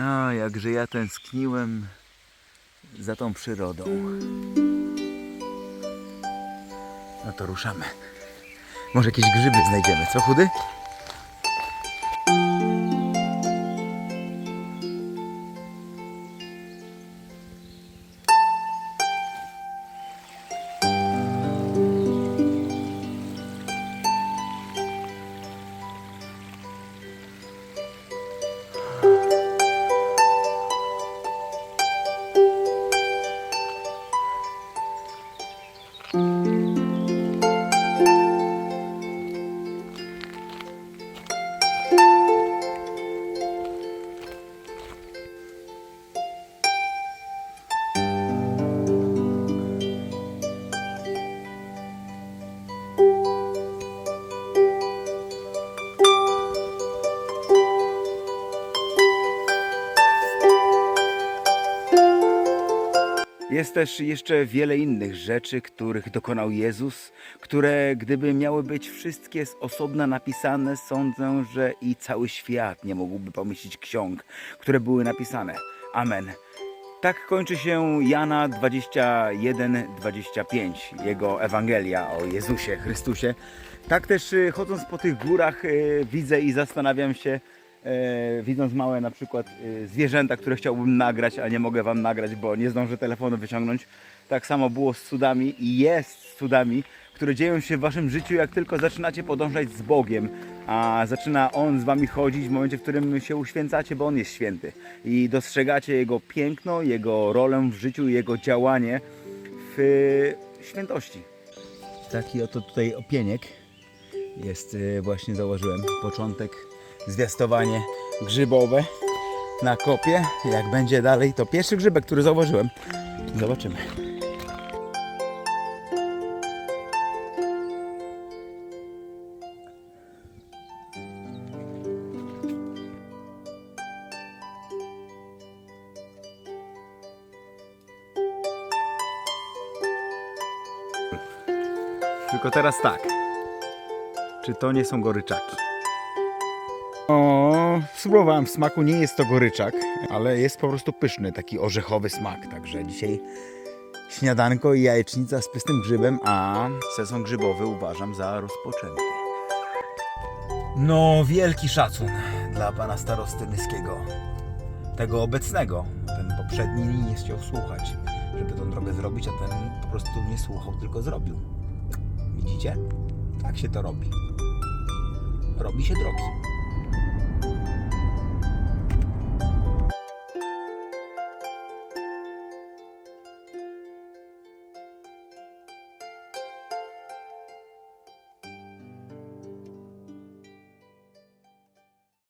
A, jakże ja tęskniłem za tą przyrodą. No to ruszamy. Może jakieś grzyby znajdziemy, co chudy? Jest też jeszcze wiele innych rzeczy, których dokonał Jezus, które gdyby miały być wszystkie z osobna napisane, sądzę, że i cały świat nie mógłby pomieścić ksiąg, które były napisane. Amen. Tak kończy się Jana 21-25, jego Ewangelia o Jezusie Chrystusie. Tak też y, chodząc po tych górach y, widzę i zastanawiam się, widząc małe na przykład e, zwierzęta, które chciałbym nagrać, a nie mogę Wam nagrać, bo nie zdążę telefonu wyciągnąć. Tak samo było z cudami i jest z cudami, które dzieją się w Waszym życiu, jak tylko zaczynacie podążać z Bogiem, a zaczyna On z Wami chodzić w momencie, w którym się uświęcacie, bo On jest święty i dostrzegacie Jego piękno, Jego rolę w życiu, Jego działanie w e, świętości. Taki oto tutaj opieniek jest e, właśnie założyłem początek zwiastowanie grzybowe na kopie. Jak będzie dalej to pierwszy grzybek który zauważyłem. Zobaczymy. Tylko teraz tak. Czy to nie są goryczaki o, spróbowałem w smaku, nie jest to goryczak, ale jest po prostu pyszny, taki orzechowy smak. Także dzisiaj śniadanko i jajecznica z pystym grzybem, a sezon grzybowy uważam za rozpoczęty. No, wielki szacun dla pana starosty Nyskiego. Tego obecnego. Ten poprzedni nie chciał słuchać, żeby tą drogę zrobić, a ten po prostu nie słuchał, tylko zrobił. Widzicie? Tak się to robi. Robi się drogi.